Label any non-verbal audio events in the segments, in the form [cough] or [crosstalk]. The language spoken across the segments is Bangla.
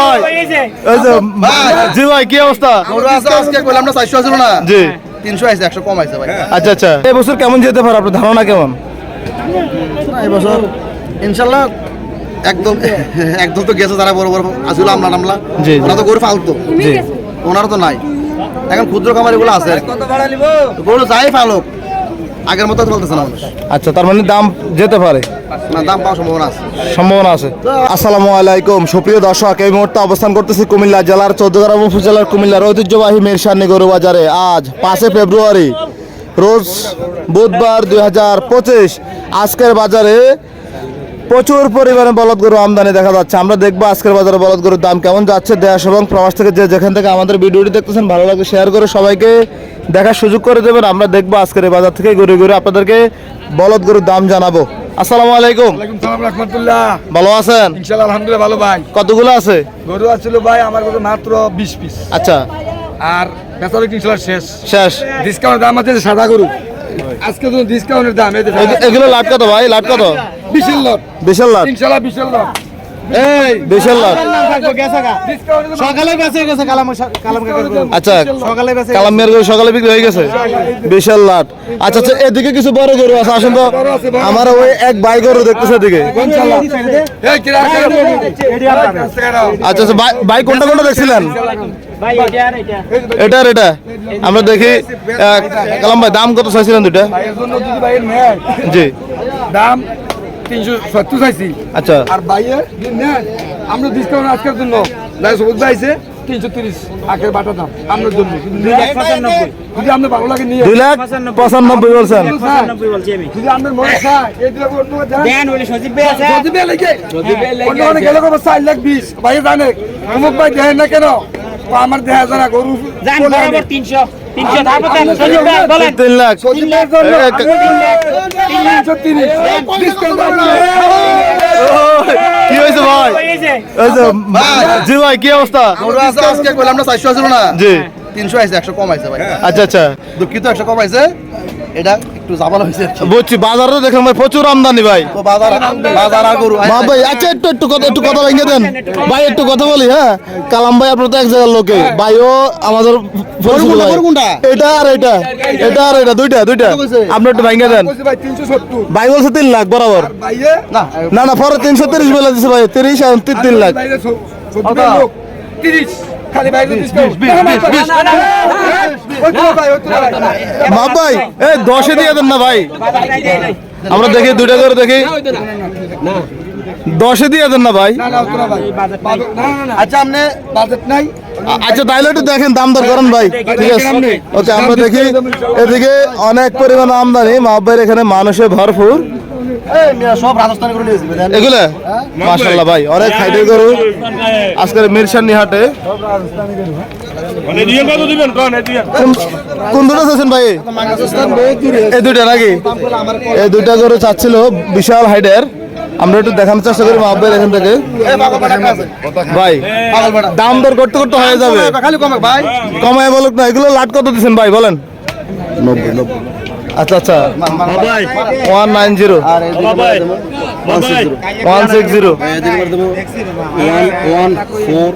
ভাই। এই যে। জি ভাই কি অবস্থা? আজকে কইলাম না 400 ছিল না। জি। তিনশো আছে একশো কম আছে ভাই। আচ্ছা আচ্ছা। এবছর কেমন যেতে পারে? আপনার ধারণা কেমন? এবছর ইনশাল্লাহ একদম [laughs] একদম তো গেছে যারা বড় বড় আসলে আমলা নামলা। ওরা তো গরু ফালতো। ওনারা তো নাই। এখন ক্ষুদ্র খামারি গুলো আছে। গরু যাই ফালুক আগের মতো তো বলতেছে না আচ্ছা তার মানে দাম যেতে পারে। দাম পাওয়ার সম্ভাবনা আছে। সম্ভাবনা আছে। আসসালামু আলাইকুম। সুপ্রিয় দর্শক এই মুহূর্তে অবস্থান করতেছি কুমিল্লা জেলার চৌদ্দগ্রাম উপজেলার কুমিল্লার ঐতিহ্যবাহী মিরসানি গরু বাজারে আজ পাঁচই ফেব্রুয়ারি রোজ বুধবার দুই হাজার পঁচিশ। আজকের বাজারে প্রচুর পরিমাণে বলদ গরু আমদানি দেখা যাচ্ছে। আমরা দেখব আজকের বাজারে বলদ গরুর দাম কেমন যাচ্ছে দেশ এবং প্রবাস থেকে যে যেখান থেকে আমাদের ভিডিওটি দেখতেছেন ভালো লাগলে শেয়ার করে সবাইকে দেখার সুযোগ করে দেবেন। আমরা দেখব আজকের এই বাজার থেকে ঘুরে ঘুরে আপনাদেরকে বলদ গরুর দাম জানাব। আসসালামু আলাইকুম। ভালো আছেন? আলহামদুলিল্লাহ ভালো ভাই। কতগুলো আছে? গরু আসছিল ভাই আমার কাছে মাত্র বিশ পিস আচ্ছা। আর বেচা বিক্রি ইনশাল্লাহ শেষ। শেষ। ডিসকাউন্টের দাম আছে সাদা গরু। আজকে তো ডিসকাউন্টের দাম এগুলো লাট কত ভাই? লাট কত? বিশাল লট। বিশাল লাট। ইনশাল্লাহ লট। এই বিশাল লাট সকালে বেঁচে গেছে কালাম কালাম আচ্ছা সকালে বেঁচে কালাম গরু সকালে বিক্রি হয়ে গেছে? বিশাল লাট আচ্ছা আচ্ছা এদিকে কিছু বড় গরু আছে। আসেন তো আমার ওই এক বাই গরু দেখতেছে এদিকে। এই আচ্ছা আচ্ছা ভাই কোনটা কোনটা দেখছিলেন? এটা আর এটা। আমরা দেখি কালাম ভাই দাম কত চাইছিলেন দুটা জি। দাম তিনশো সত্তর চাইছি। আচ্ছা। আর ভাইয়ের আমরা ডিসকাউন্ট আজকের জন্য ভাই সবুজ ভাইছে তিনশো তিরিশ আখের বাটা দাম আপনার জন্য। যদি আপনার ভালো লাগে নিয়ে দুই লাখ পঁচানব্বই বলছেন। যদি আপনার মনে চায় অনেক গেলে করব চার লাখ বিশ। ভাই জানে, অমুক ভাই দেয় না কেন? আমার দেয়া জানা গরু। তিন লাখ কি হয়েছে ভাই এই জি ভাই কি অবস্থা আছে আজকে কইলাম না 400 ছিল না জি তিনশো আছে একশো কম আছে ভাই আচ্ছা আচ্ছা দুঃখিত একশো কম আছে এটা একটু জামাল হয়েছে। বুঝছি বাজারে দেখলাম ভাই প্রচুর আমদানি ভাই। তো বাজার বাজার গরু ভাই আচ্ছা একটু একটু কথা একটু কথা ভেঙে দেন। ভাই একটু কথা বলি হ্যাঁ? কালাম ভাই আপনার তো এক জায়গার লোকে। ভাইও আমাদের? এটা আর এটা এটা আর এটা দুইটা দুইটা। আপনি একটু ভেঙে দেন। বলছি ভাই বলছে তিন লাখ বরাবর। না না পরে তিনশো তিরিশ বলে দিছে ভাই তিরিশ আর তিন তিন লাখ। তিরিশ। খালি ভাই। এই দশে দিয়ে দেন না ভাই আমরা দেখি দুইটা করে দেখি দশে দিয়ে দেন না ভাই আচ্ছা আপনি বাজেট নাই। আচ্ছা তাইলে একটু দেখেন দাম দর করেন ভাই ঠিক আছে ওকে আমরা দেখি এদিকে অনেক পরিমাণ আমদানি মাহবাইয়ের এখানে মানুষে ভরপুর সব রাজস্থানি করে নিয়েছি এগুলা? মাশাল্লাহ ভাই অনেক গরু। আজকের কোন দুটো চাচ্ছেন ভাই? এই দুইটা নাকি? এই দুইটা গরু চাচ্ছিল বিশাল হাইটের আমরা একটু দেখানোর চেষ্টা করি মাহবাইয়ের এখান থেকে? ভাই দাম দর করতে করতে হয়ে যাবে। খালি কমে ভাই। কমায় বলুক না এগুলো লাট কত দিচ্ছেন ভাই বলেন। আচ্ছা আচ্ছা। One nine zero. আর one six zero. One four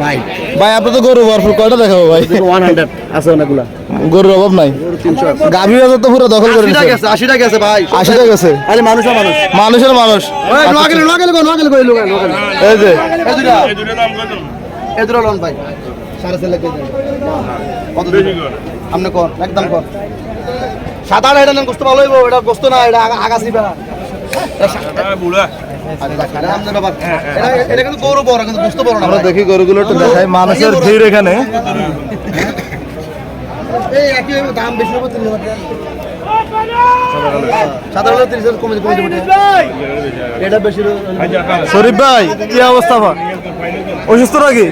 five. ভাই আপনি তো গরু ভরপুর কয়টা দেখাবো ভাই? ওয়ান হান্ড্রেড আছে অনেকগুলা। গরুর অভাব নাই? আছে গাভী বাজার তো পুরো দখল করে নিছে। আশিটা গেছে ভাই। আশিটা গেছে? খালি মানুষের মানুষ। মানুষের মানুষ। ওই নোয়াখালী নোয়াখালী নোয়াখালী কই এই যে। এই দুটা এই দুটা লোন ভাই। লাখ কত? আপনি কর একদম কর। সাদা এটা নেন গোস্ত ভালো হইব এটা গোস্ত না এটা আগা- আগাছি বেড়া। আমরা দেখি গরুগুলো একটু দেখাই মানুষের ভিড় এখানে। শরীফ ভাই কি অবস্থা? অসুস্থ নাকি?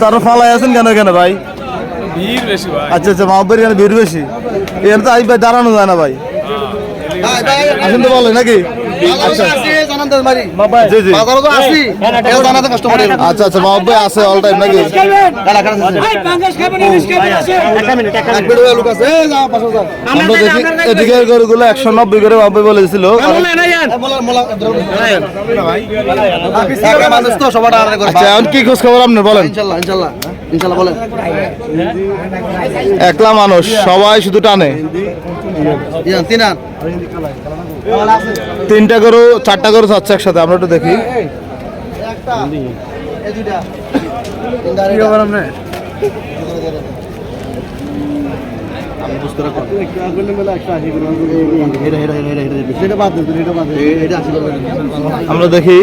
তার ফালাই আছেন কেন কেন ভাই? আচ্ছা আচ্ছা মাহবের এখানে ভিড় বেশি। এখানে তো আই ভাই দাঁড়ানো যায় না ভাই। আসেন তো বলে নাকি? আচ্ছা। আচ্ছা আচ্ছা আছে অল টাইম আমরা দেখি গরুগুলো একশো নব্বই করে বলেছিল। আচ্ছা এখন কি খোঁজ খবর আপনার বলেন। ইনশাআল্লাহ ইনশাআল্লাহ ইনশাআল্লাহ বলেন। একলা মানুষ সবাই শুধু টানে। তিনটা গরু চারটা গরু চাচ্ছে একসাথে আমরা একটু দেখি। আমরা দেখি।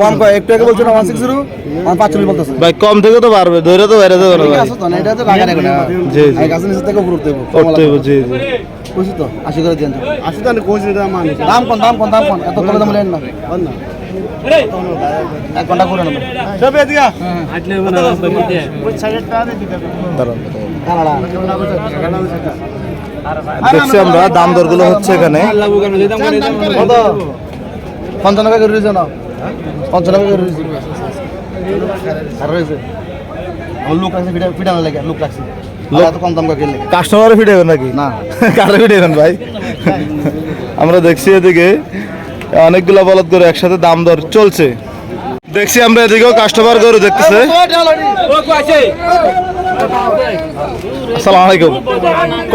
কম ভাই কম থেকে তো পারবে ধরে তো বাইরে কোনো জি, জি। জি তো? আশি করে দিন আশি তো দাম কোন দাম কোন দাম কোন এত করে দাম লেন না। এক ঘণ্টা করে নেব। দাঁড়ান। কানাডা দেখছি আমরা দাম দরগুলো হচ্ছে এখানে কত পঞ্চান্ন টাকা করে রয়েছে না পঞ্চান্ন টাকা করে রয়েছে আর রয়েছে লোক আছে পিঠা পিঠানো লাগে লোক লাগছে কাস্টমারে ফিটাবেন নাকি না কারে ফিটাবেন ভাই আমরা দেখছি এদিকে অনেকগুলা বলদ করে একসাথে দাম দর চলছে দেখছি আমরা এদিকেও কাস্টমার গরু দেখতেছে আসসালামু আলাইকুম।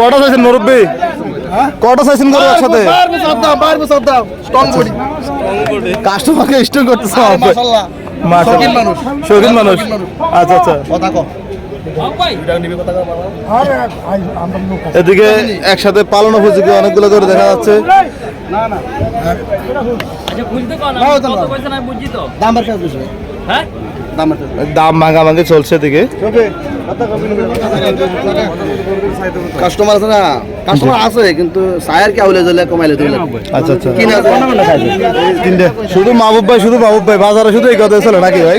কটা চাইছেন মুরব্বী? কটা চাইছেন গরু একসাথে? কাস্টমারকে স্টোন করতেছে আমাকে। মাশাআল্লাহ। মাশাআল্লাহ। শৌখিন মানুষ। আচ্ছা আচ্ছা। এদিকে একসাথে পালন উপযোগী অনেকগুলো করে দেখা যাচ্ছে। দাম হ্যাঁ দাম ভাঙাভাঙি চলছে এদিকে। কাস্টমার আছে না? কাস্টমার আছে কিন্তু সায়ার কে আউলে দিলে কমাইলে দিলে আচ্ছা আচ্ছা। কিনা তিনটে শুধু মাহবুব ভাই শুধু মাহবুব ভাই বাজারে শুধু এই কথা চলে নাকি ভাই?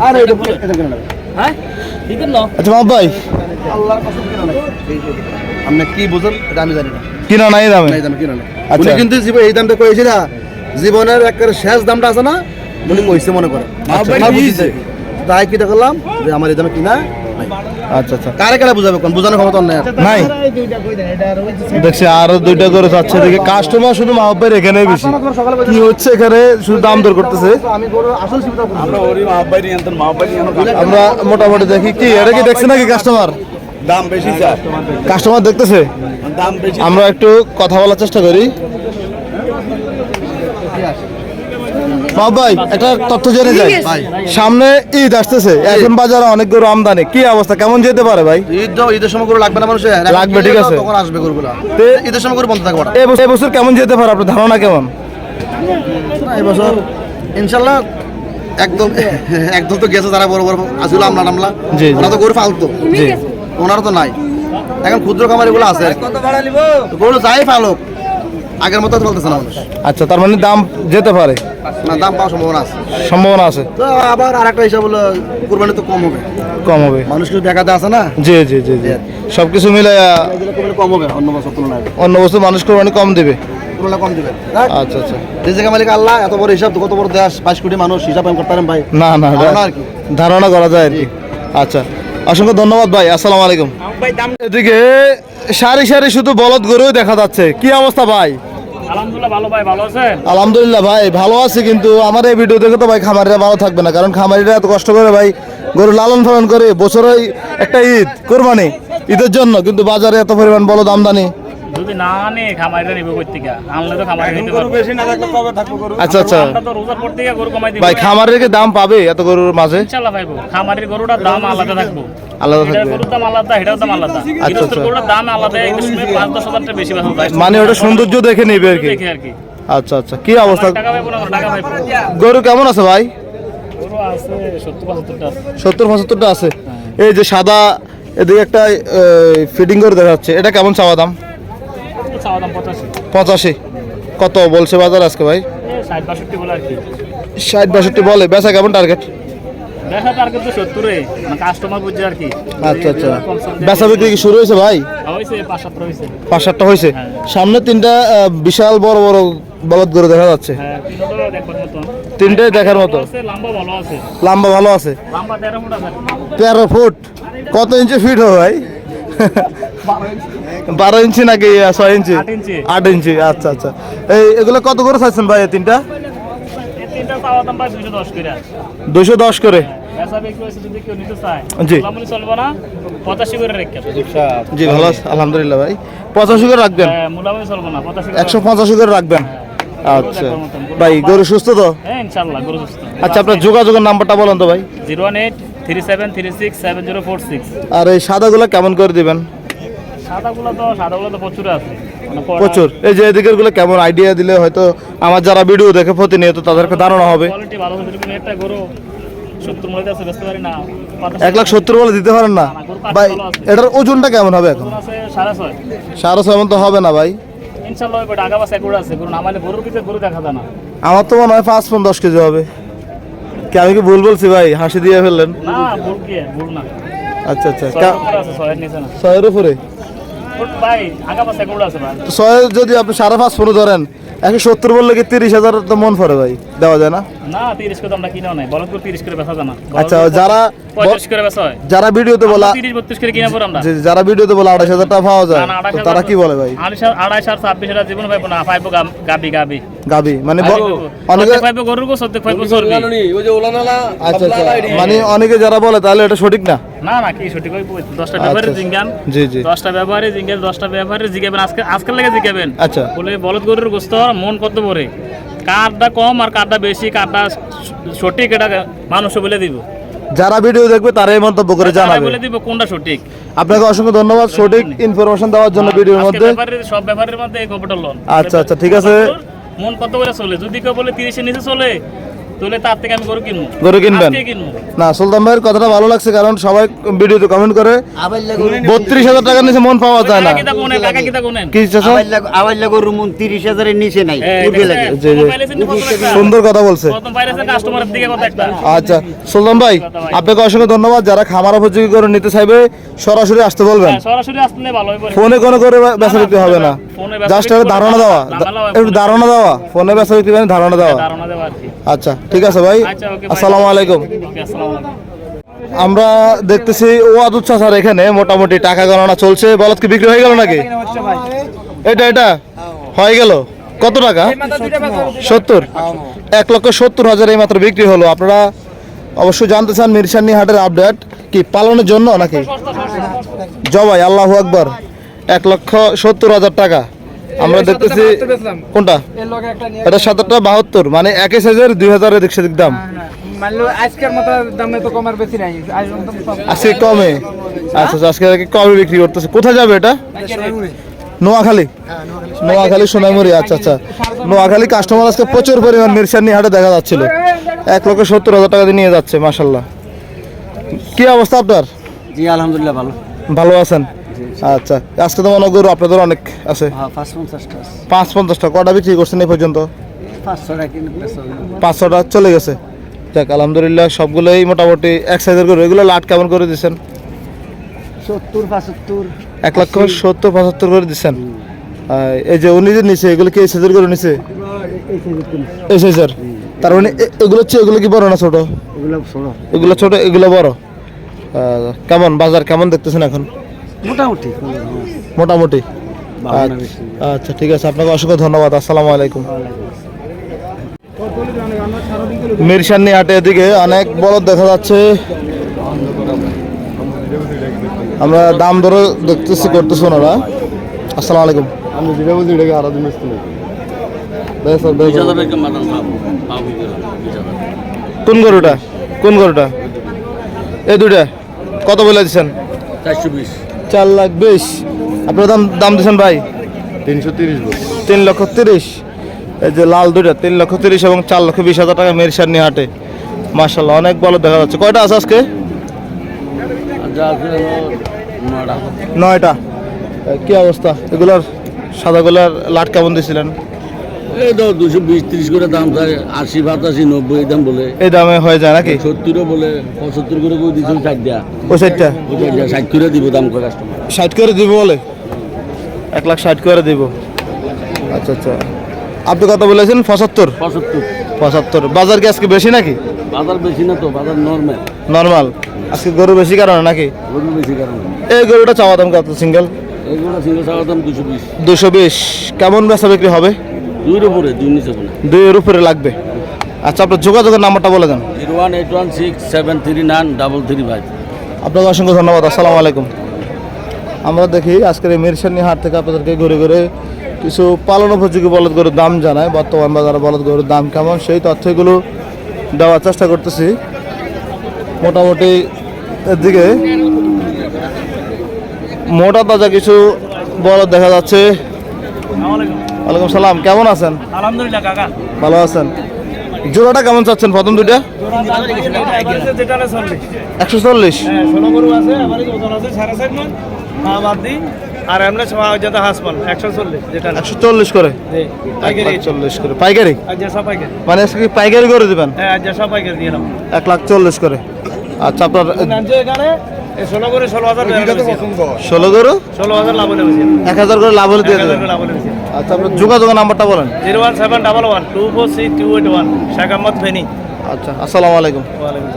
আর এটা এটা কেন হ্যাঁ? ঠিক না আচ্ছা মাহবুব ভাই। আল্লাহর কসম কিনা না আপনি কি বুঝেন? এটা আমি জানি না। কিনা নাই দামে? কিনা না আচ্ছা। উনি কিন্তু জীব- এই দামটা কইছে না জীবনের একেবারে শেষ দামটা আছে না উনি কইছে মনে করে। তাই কিটা করলাম যে আমার কিনা আচ্ছা আচ্ছা। কারে কারে বুঝাবে কোন? বুঝানোর ক্ষমতা ওর নাই নাই। দেখছি আরও দুইটা করে যাচ্ছে কাস্টমার শুধু এখানেই বেশি। কি হচ্ছে এখানে? শুধু দাম দর করতেছে। আমরা মোটামুটি দেখি। কি এটা কি দেখছে নাকি কাস্টমার দাম বেশি কাস্টমার দেখতেছে? দাম বেশি। আমরা একটু কথা বলার চেষ্টা করি। ভাই একটা তথ্য জেনে যাই। সামনে ঈদ আসতেছে এখন বাজারে অনেক গরু আমদানি। কি অবস্থা? কেমন যেতে পারে ভাই? ঈদ ঈদের সময় গরু লাগবে না মানুষের। লাগবে, ঠিক আছে। তখন আসবে গরুগুলা। তে- ঈদের সময় গরু বন্ধ থাকবে। ওটা। এ বছর- কেমন যেতে পারে? আপনার ধারণা কেমন? না, এই বছর ইনশাল্লাহ একদম একদম তো গেছে যারা বড় বড় আসলে আমলা টামলা। ওরা তো গরু ফালতো। ওনারা তো নাই। এখন ক্ষুদ্র খামারি গুলো আছে গরু যাই ফালুক। আগের মতো তো বলতেছে না মানুষ। আচ্ছা তার মানে দাম যেতে পারে। না দাম পাওয়ার সম্ভাবনা আছে। সম্ভাবনা আছে। তো আবার আর একটা হিসাব হলো কুরবানি তো কম হবে। কম হবে। মানুষ কিছু দেখাতে আছে না। জি জি জি জি। সবকিছু মিলে কম হবে অন্য বছর তুলনায়। অন্য বছর মানুষ কোরবানি কম দেবে। তুলনা কম দিবে। আচ্ছা আচ্ছা। রিজিক মালিক আল্লাহ এত বড় হিসাব কত বড় দেশ বাইশ কোটি মানুষ হিসাব আমি করতে পারেন ভাই। না না ধারণা করা যায় আর কি। আচ্ছা অসংখ্য ধন্যবাদ ভাই আসসালামু আলাইকুম। এদিকে সারি সারি শুধু বলদ গরুই দেখা যাচ্ছে। কি অবস্থা ভাই? আলহামদুলিল্লাহ ভাই ভালো আছেন? আলহামদুলিল্লাহ ভাই ভালো আছে কিন্তু আমার এই ভিডিও দেখে তো ভাই খামারিরা ভালো থাকবে না কারণ খামারিরা এত কষ্ট করে ভাই গরু লালন পালন করে বছরে একটা ঈদ কোরবানি ঈদের জন্য কিন্তু বাজারে এত পরিমাণ বলদ আমদানি। যদি না আনে খামারিরা নিবে কই থেকে আনলে তো খামারি নিতে পারবে। বেশি না থাকলে কবে থাকব গরু? আচ্ছা আচ্ছা। আমরা তো রোজার পর থেকে গরু কমাই দিব। ভাই খামারের কি দাম পাবে এত গরুর মাঝে? ইনশাআল্লাহ খামারের গরুটার দাম আলাদা থাকব। আলাদা থাকবে। গরুর দাম আলাদা এটার দাম আলাদা। আচ্ছা। গৃহস্থের দাম আলাদা এই সময় পাঁচ দশ হাজার টাকা বেশি বাঁচা যায় মানে ওটা সৌন্দর্য দেখে নেবে আর কি? দেখে আর কি। আচ্ছা আচ্ছা। কি অবস্থা? গরু কেমন আছে ভাই? সত্তর পঁচাত্তরটা আছে। আছে। এই যে সাদা এদিকে একটা ফিটিং করে দেখা যাচ্ছে এটা কেমন চাওয়া দাম? পঁচাশি। কত বলছে বাজার আজকে ভাই? ষাট বাষট্টি বলে আর ষাট বাষট্টি বলে। বেচা কেমন টার্গেট দেখা টার্গেট তো সত্তরে কাস্টমার বুঝছে আর কি। আচ্ছা আচ্ছা। কম বেচা বিক্রি কি শুরু হয়েছে ভাই? পাঁচ সাতটা হয়েছে। পাঁচ সাতটা হয়েছে। হ্যাঁ। সামনে তিনটা বিশাল বড় বড় বলদ গরু দেখা যাচ্ছে। হ্যাঁ তিনটাই দেখার মতো। লম্বা ভালো আছে। তেরো ফুট কত ইঞ্চি ফিট হবে ভাই? বারো ইঞ্চি নাকি ছয় ইঞ্চি? আট ইঞ্চি। আচ্ছা আচ্ছা। এই এগুলো কত করে চাইছেন ভাই তিনটা? দশ করে। দুশো করে। যদি কেউ নিতে চায়। জি। চলবে না? পঁচাশি করে রেখে জি ভালো আলহামদুলিল্লাহ ভাই। পঁচাশি করে রাখবেন? হ্যাঁ, চলবে না পঁচাশি একশো পঁচাশি করে রাখবেন? আচ্ছা। ভাই গরু সুস্থ তো? হ্যাঁ ইনশাল্লাহ গরু সুস্থ। আচ্ছা আপনার যোগাযোগের নাম্বারটা বলেন তো ভাই। Zero one eight three seven three six seven zero four six. আর এই সাদাগুলো কেমন করে দিবেন? সাদাগুলো তো সাদাগুলো তো প্রচুর আছে। মানে প্রচুর। এই যে এদিকেরগুলো কেমন আইডিয়া দিলে হয়তো আমার যারা ভিডিও দেখে প্রতিনিয়ত তাদেরকে ধারণা হবে। কোয়ালিটি ভালো একটা গরু এক লাখ সত্তর বলে দিতে পারেন না? ভাই এটার ওজনটা কেমন হবে এখন? সাড়ে ছয়। ছয় মতো হবে না ভাই। আমার তো মনে হয় পাঁচ পন দশ কেজি হবে। কি আমি কি ভুল বলছি ভাই? হাসি দিয়ে ফেললেন। আচ্ছা আচ্ছা। ছয়ের উপরে তো ছয় যদি আপনি সাড়ে পাঁচ পনেরো ধরেন একশো সত্তর বললে কি তিরিশ হাজার তো মন পড়ে ভাই দেওয়া যায় না? না তিরিশ করে আমরা কিনেও নাই। বলদ করে তিরিশ করে আচ্ছা যারা হয়। যারা ভিডিওতে বলা যারা ভিডিওতে বলে আড়াইশ হাজার টাকা পাওয়া যায় তারা কি বলে ভাই? আড়াইশ- আড়াইশ আর ছাব্বিশ হাজার জীবন পাইবো না পাইবো গাবি গাবি। গাবি মানে অনেকে অনেকে পাইবো গরুর গো সত্যি পাইবো চর্বি। আচ্ছা আচ্ছা। মানে অনেকে যারা বলে তাহলে এটা সঠিক না? না না কি সঠিক ওই দশটা ব্যাপারে আচ্ছা। জিঙ্গান জি জি। দশটা ব্যাপারে জিঙ্গের দশটা ব্যাপারে জিগাবেন আজকে আজকাল লেগে জিগাবেন আচ্ছা। বলে বলদ গরুর গোস্ত মন কত পরে কারটা কম আর কারটা বেশি কারটা সঠিক এটা মানুষ বলে দিব। যারা ভিডিও দেখবে তারাই মন্তব্য করে জানাবে। বলে দিব কোনটা সঠিক। আপনাকে অসংখ্য ধন্যবাদ সঠিক ইনফরমেশন দেওয়ার জন্য ভিডিওর মধ্যে। সব ব্যাপারের মধ্যে এই খবরটা লোন। আচ্ছা, আচ্ছা, ঠিক আছে। মন কত করে চলে? যদি কেউ বলে তিরিশের নিচে চলে তাহলে তার থেকে আমি গরু কিনবো। গরু কিনবেন? না সুলতান ভাইয়ের কথাটা ভালো লাগছে কারণ সবাই ভিডিওতে কমেন্ট করে বত্রিশ হাজার টাকার নিচে মন পাওয়া যায় না। আবার তিরিশ হাজারের নিচে নাই একটা? সুন্দর কথা বলছে। প্রথম পাইলেছেন কাস্টমারের দিকে কথা একটা। আচ্ছা সুলতান ভাই আপনাকে অসংখ্য ধন্যবাদ। যারা খামার উপযোগী করে নিতে চাইবে সরাসরি আসতে বলবেন। হ্যাঁ, সরাসরি আসলে ভালো ফোনে কোনো করে বেচা দিতে হবে না। জাস্ট ধারণা দেওয়া। একটু ধারণা দেওয়া। ফোনে বেচা দিতে ধারণা দেওয়া। কি। আচ্ছা। ঠিক আছে ভাই? আচ্ছা আসসালামু আলাইকুম। আমরা দেখতেছি ওয়াদুদ চাচার এখানে মোটামুটি টাকা গণনা চলছে। বলদ কি বিক্রি হয়ে গেল নাকি? এটা এটা? হয়ে গেল? কত টাকা? সত্তর। এক লক্ষ সত্তর হাজার এই মাত্র বিক্রি হলো। আপনারা অবশ্যই জানতে চান মিরসানি হাটের আপডেট কি পালনের জন্য নাকি? জবাই আল্লাহ আকবর। এক লক্ষ সত্তর হাজার টাকা। আমরা দেখতেছি কোনটা? এটা সাতারটা বাহাত্তর মানে একই সাইজের দুই হাজার এদিক সেদিক দাম মানলো আজকের মতো দামে তো কমার বেশি নাই। আজ একদম সব আজকে কমে? আচ্ছা আচ্ছা, আজকে কমে বিক্রি করতেছে? কোথায় যাবে এটা? নোয়াখালী। আচ্ছা আচ্ছা। নোয়াখালী কাস্টমার আজকে প্রচুর পরিমাণ মিরসানি হাটে দেখা যাচ্ছিল। এক লক্ষ সত্তর হাজার টাকা দিয়ে নিয়ে যাচ্ছে মাসাল্লাহ কি অবস্থা আপনার? জি আলহামদুলিল্লাহ ভালো। ভালো আছেন? আচ্ছা আজকে তো মনে গরু আপনাদের অনেক আছে। হ্যাঁ পাঁচ পঞ্চাশটা কটা বিক্রি করছেন এই পর্যন্ত। পাঁচশোটা চলে গেছে। যাক আলহামদুলিল্লাহ সবগুলোই মোটামুটি এক সাইজের গরু। এগুলো লাট কেমন করে দিচ্ছেন? সত্তর পঁচাত্তর। এক লক্ষ সত্তর পঁচাত্তর করে দিচ্ছেন। এই যে উনি যে নিচে এগুলো কি এই সাইজের করে নিচে এই সাইজের। তার মানে এগুলো হচ্ছে এগুলো কি বড় না ছোট? এগুলো ছোট। এগুলো বড়। কেমন বাজার কেমন দেখতেছেন এখন? মোটামুটি। মোটামুটি। আচ্ছা, আচ্ছা ঠিক আছে আপনাকে অসংখ্য ধন্যবাদ আসসালামু আলাইকুম। মিরসান্নি হাটে এদিকে অনেক বলদ দেখা যাচ্ছে। আমরা দাম ধরে দেখতেছি করতেছি ওনারা। আসসালামু আলাইকুম। আমি যেটা বলছি এটাকে আরও দিন কোন গরুটা? কোন গরুটা? এই দুইটা। কত বলে দিচ্ছেন? চার লাখ বিশ। আপনার দাম দাম দিচ্ছেন ভাই? তিনশো তিরিশ তিন লক্ষ তিরিশ। এই যে লাল দুইটা তিন লক্ষ তিরিশ এবং চার লক্ষ বিশ হাজার টাকা মেরিসার নিয়ে হাটে। মার্শাল্লাহ অনেক ভালো দেখা যাচ্ছে। কয়টা আছে আজকে? নয়টা। কি অবস্থা? এগুলোর সাদাগুলার লাট কেমন দিয়েছিলেন এই তো দুশো বিশ ত্রিশ করে দাম আশি নব্বই দাম বলে। এই দামে হয়ে যায় নাকি? সত্তরও বলে পঁচাত্তর করে কই দিচ্ছেন ষাট দেয়া। ওই সাইডটা ওই ষাট ষাট করে দিব দাম করে কাস্টমার ষাট করে দিব বলে? এক লাখ ষাট করে দিব। আচ্ছা আচ্ছা। আপনি কত বলেছেন পঁচাত্তর? পঁচাত্তর। পঁচাত্তর। বাজার কি আজকে বেশি নাকি? বাজার বেশি না তো বাজার নর্মাল নর্মাল আজকে গরু বেশি কারণে নাকি? গরু বেশি কারণ। এই গরুটা চাওয়া দাম কত সিঙ্গেল? দাম দুশো বিশ। দুশো বিশ। কেমন বেচা বিক্রি হবে? দুইয়ের উপরে দুই নিচে কোনো। দুইয়ের উপরে লাগবে। আচ্ছা আপনার যোগাযোগের নাম্বারটা বলে দেন। Zero one eight one six seven three nine double three five. আপনাকে অসংখ্য ধন্যবাদ আসসালামু আলাইকুম। আমরা দেখি আজকের এই মিরসানি হাট থেকে আপনাদেরকে ঘুরে ঘুরে কিছু পালন উপযোগী বলদ গরুর দাম জানায় বর্তমান বাজারে বলদ গরুর দাম কেমন সেই তথ্যগুলো দেওয়ার চেষ্টা করতেছি। মোটামুটি এদিকে মোটা তাজা কিছু বলদ দেখা যাচ্ছে। ওয়ালাইকুম সালাম কেমন আছেন? আলহামদুলিল্লাহ কাকা। ভালো আছেন। জোড়াটা কেমন চাচ্ছেন প্রথম দুইটা? একশো চল্লিশ। হ্যাঁ আমার মন বাদ দিই আর এমনি যেটা হাসপাল একশো চল্লিশ যেটা একশো চল্লিশ করে। এক চল্লিশ করে পাইকারি? মানে আজকে করে দিবেন হ্যাঁ সব পাইকারি দিয়ে নাও এক লাখ চল্লিশ করে। আচ্ছা আপনার এখানে ষোলো করে ষোলো হাজার ষোলো গরু? ষোলো হাজার লাভ হলে এক হাজার করে লাভ হলে দিয়ে দেবেন। লাভ হলে বেশি। আচ্ছা আপনার যোগাযোগের নাম্বারটা বলেন zero one seven double one two four six two eight one Sheikh Ahmad Feni আচ্ছা আসসালামু আলাইকুম ওয়ালাইকুম।